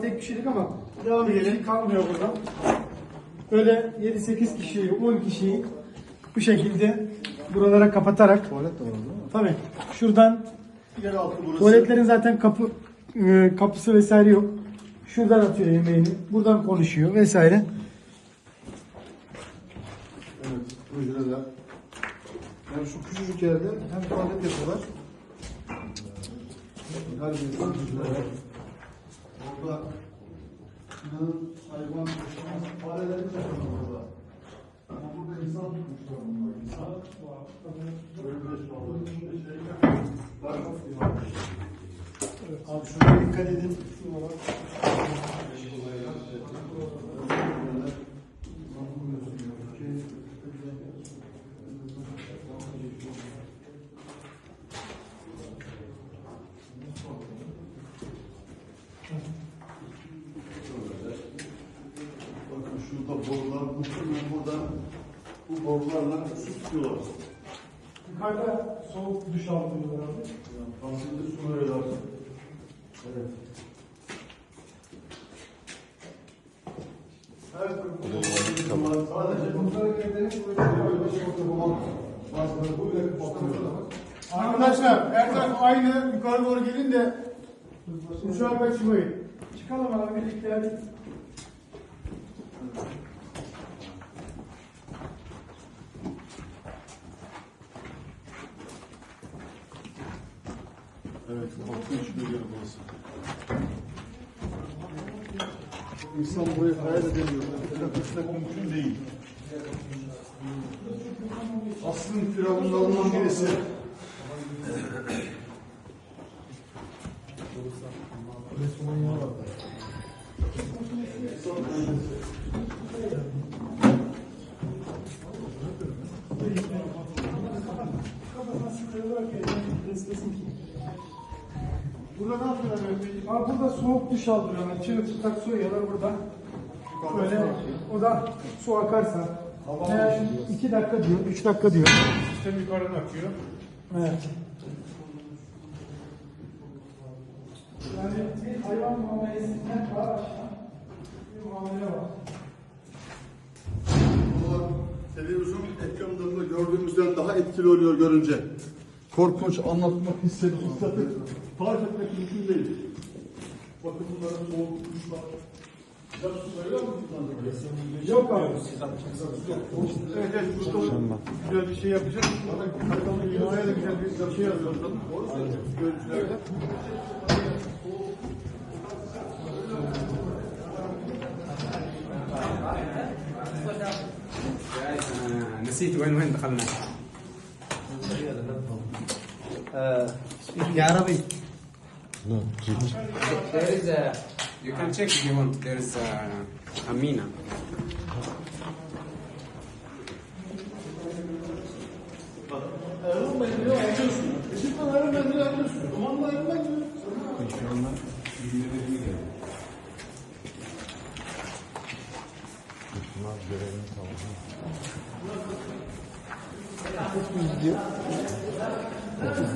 Tek kişilik ama devam edelim. kalmıyor burada. Böyle 7-8 kişiyi, 10 kişiyi bu şekilde buralara kapatarak Tuvalet de var değil mi? tabii şuradan Yer altı burası. tuvaletlerin zaten kapı e, kapısı vesaire yok. Şuradan atıyor yemeğini, buradan konuşuyor vesaire. Evet, hücreler. Yani şu küçücük yerde hem tuvalet yapıyorlar. Her bir hücreler. Orada inanın hayvan yaşamaz. Fareleri yaşamaz orada. Ama burada insan tutmuşlar bunlar. İnsan böyle bir şey olur. Şimdi şey iyi. Abi şuraya dikkat edin. Bakın bu borularla su tutuyorlar. Yukarıda soğuk duş aldırıyorlar abi. Yani tansiyonda su veriyorlar. Evet. Sadece bunlara bir şey. Arkadaşlar her taraf aynı yukarı doğru gelin de uçağa kaçmayın. Çıkalım abi birlikte. Evet, korkunç bir yer burası. İnsan burayı hayal edemiyor. Etmek mümkün değil. Aslın firavunlarından birisi. Burada ne yapıyorlar? Abi burada soğuk duş aldırıyorlar. Çığ tutak su yiyorlar burada. Böyle o da su akarsa. Eğer iki dakika diyor, üç dakika diyor. Sistem yukarıdan akıyor. Evet. Yani bir hayvan muamelesinden daha aşağı bir muamele var. Bunlar televizyon ekranlarında gördüğümüzden daha etkili oluyor görünce. Korkunç anlatmak, hissedip, hissedip tarif etmek mümkün değil. Bakın bunların soğuk kuşlar. Yok abi. Evet evet burada güzel bir şey yapacağız. Hayvanın binaya da güzel bir şey yazıyoruz. Görüntülerde. نسيت وين وين دخلنا Arabi. There is a you can check if you want there is a Bey'le alıyorsun. Dumanla Erdoğan Bey'le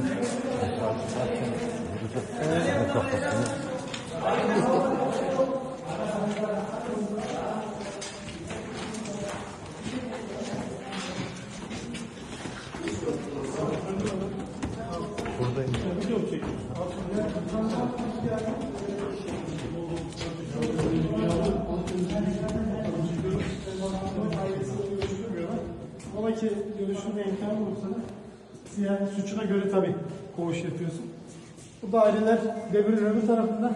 Ama ki görüşünde imkan olursa da yani suçuna göre tabii koğuş yapıyorsun. Bu daireler devirin öbür tarafında,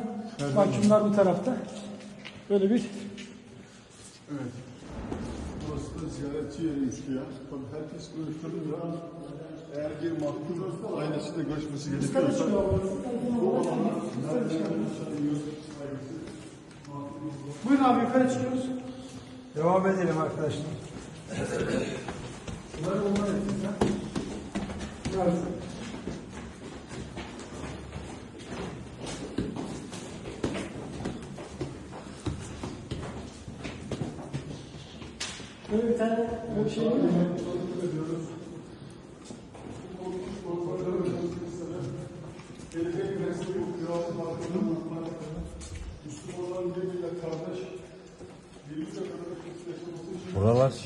mahkumlar bu tarafta. Böyle bir Evet. Burası da ziyaretçi yeriymiş ya. Tabii herkes tabii biraz eğer bir mahkum ailesiyle görüşmesi gerekiyorsa bu olanlar? Buyurun abi yukarı çıkıyoruz. Devam edelim arkadaşlar. Bunları onlar ha. Biraz. Böyle bir tane bir şey var mı?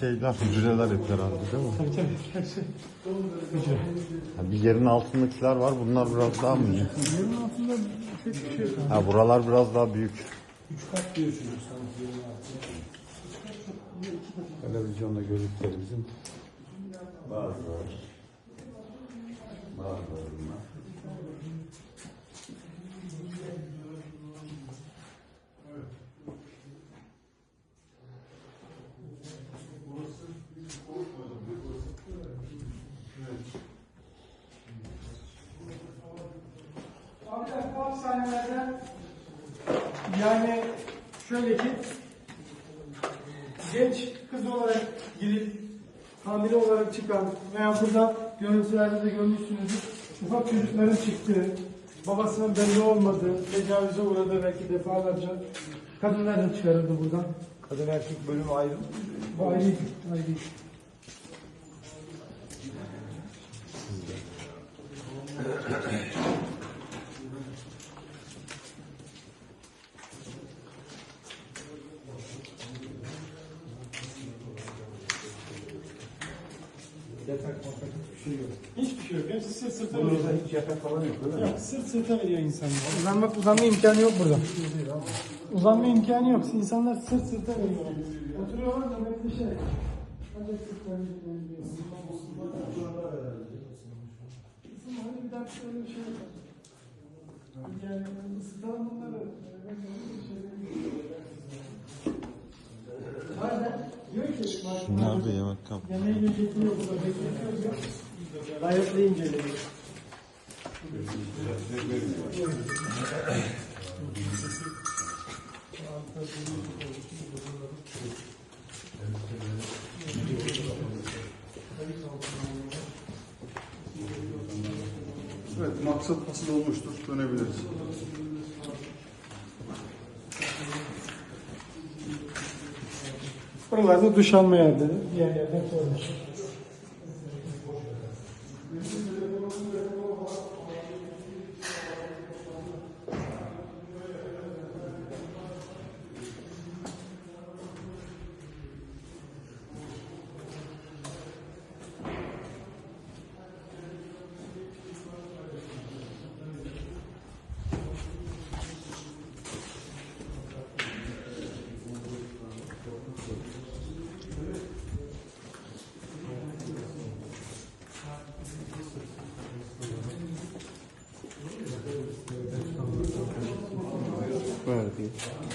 Şeyler, hücreler hep herhalde değil mi? Tabii tabii her şey. Hücre. Ha, bir yerin altındakiler var. Bunlar biraz daha mı iyi? Yerin altında pek bir şey yok. Ha, buralar biraz daha büyük. Üç kat diyorsunuz sanki yerin altında. Televizyonda gördükleri bizim. Bazıları. Bazıları bunlar. Abi bu hapishanelerden yani şöyle ki genç kız olarak girip hamile olarak çıkan veya burada görüntülerde de görmüşsünüzdür. Ufak çocukların çıktığı, babasının belli olmadığı, tecavüze uğradığı belki defalarca kadınlar da çıkarıldı buradan. Kadın erkek bölümü ayrı. Bu ayrı, ayrı. Yatak matak hiçbir şey yok. Hiçbir şey yok. Hepsi sırt sırta Burada veriyor. hiç yatak falan yok öyle mi? Yok, sırt sırta veriyor insanlar. Uzanmak, uzanma imkanı yok burada. Uzanma imkanı yok. İnsanlar sırt sırta veriyor. Oturuyorlar da bekle şey. Ancak sırtlarını dinlendiriyor. Hani bir dakika öyle bir şey yok. Yani ısıtalım bunları. Ben böyle bir şey bak, Nerede yemek kap? Yemeği getiriyor burada, bekletiyoruz ya. Gayet de inceliyor. Evet, maksat asıl olmuştur. Dönebiliriz. Buralarda duş alma yerleri, diğer yerden koymuş. you.